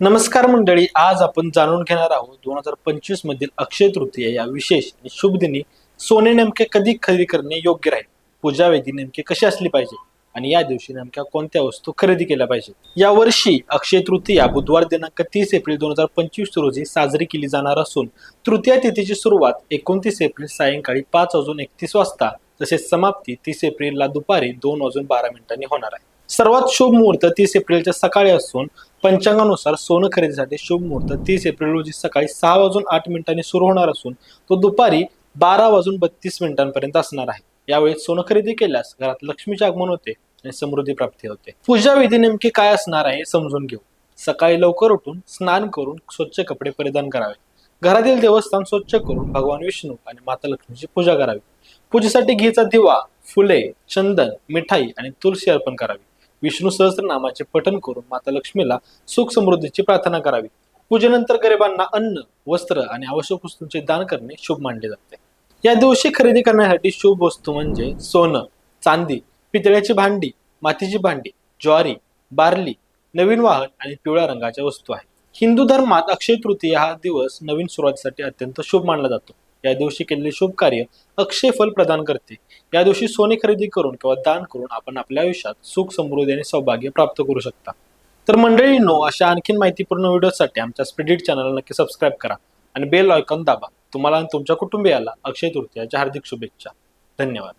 नमस्कार मंडळी आज आपण जाणून घेणार आहोत दोन हजार पंचवीस मधील अक्षय तृतीया या विशेष आणि शुभ दिनी सोने नेमके कधी खरेदी करणे योग्य राहील? पूजावेधी नेमके कशी असली पाहिजे? आणि या दिवशी नेमक्या कोणत्या वस्तू खरेदी केल्या पाहिजेत या वर्षी अक्षय तृतीया बुधवार दिनांक तीस एप्रिल दोन हजार पंचवीस रोजी साजरी केली जाणार असून तृतीया तिथीची सुरुवात एकोणतीस एप्रिल सायंकाळी पाच वाजून एकतीस वाजता तसेच समाप्ती तीस एप्रिलला दुपारी दोन वाजून बारा मिनिटांनी होणार आहे. सर्वात शुभ मुहूर्त तीस एप्रिलच्या सकाळी असून पंचांगानुसार सोनं खरेदीसाठी शुभ मुहूर्त तीस एप्रिल रोजी सकाळी सहा वाजून आठ मिनिटांनी सुरू होणार असून तो दुपारी बारा वाजून बत्तीस मिनिटांपर्यंत असणार आहे. यावेळी सोनं खरेदी केल्यास घरात लक्ष्मीचे आगमन होते आणि समृद्धी प्राप्ती होते. पूजा विधी नेमकी काय असणार आहे हे समजून घेऊ. सकाळी लवकर उठून स्नान करून स्वच्छ कपडे परिधान करावे. घरातील देवस्थान स्वच्छ करून भगवान विष्णू आणि माता लक्ष्मीची पूजा करावी. पूजेसाठी घीचा दिवा फुले चंदन मिठाई आणि तुळशी अर्पण करावी. विष्णू सहस्रनामाचे पठण करून माता लक्ष्मीला सुख समृद्धीची प्रार्थना करावी. पूजेनंतर गरिबांना अन्न वस्त्र आणि आवश्यक वस्तूंचे दान करणे शुभ मानले जाते. या दिवशी खरेदी करण्यासाठी शुभ वस्तू म्हणजे सोनं चांदी पितळ्याची भांडी मातीची भांडी ज्वारी बार्ली नवीन वाहन आणि पिवळ्या रंगाच्या वस्तू आहेत. हिंदू धर्मात अक्षय तृतीया हा दिवस नवीन सुरुवातीसाठी अत्यंत शुभ मानला जातो. या दिवशी केलेले शुभ कार्य अक्षय फल प्रदान करते. या दिवशी सोने खरेदी करून किंवा दान करून आपण आपल्या आयुष्यात सुख समृद्धी आणि सौभाग्य प्राप्त करू शकता. तर मंडळींनो अशा आणखीन माहितीपूर्ण व्हिडिओसाठी आमच्या स्पिडिट चॅनलला नक्की सबस्क्राईब करा आणि बेल आयकॉन दाबा. तुम्हाला आणि तुमच्या कुटुंबियाला अक्षय तृतीयाच्या हार्दिक शुभेच्छा. धन्यवाद.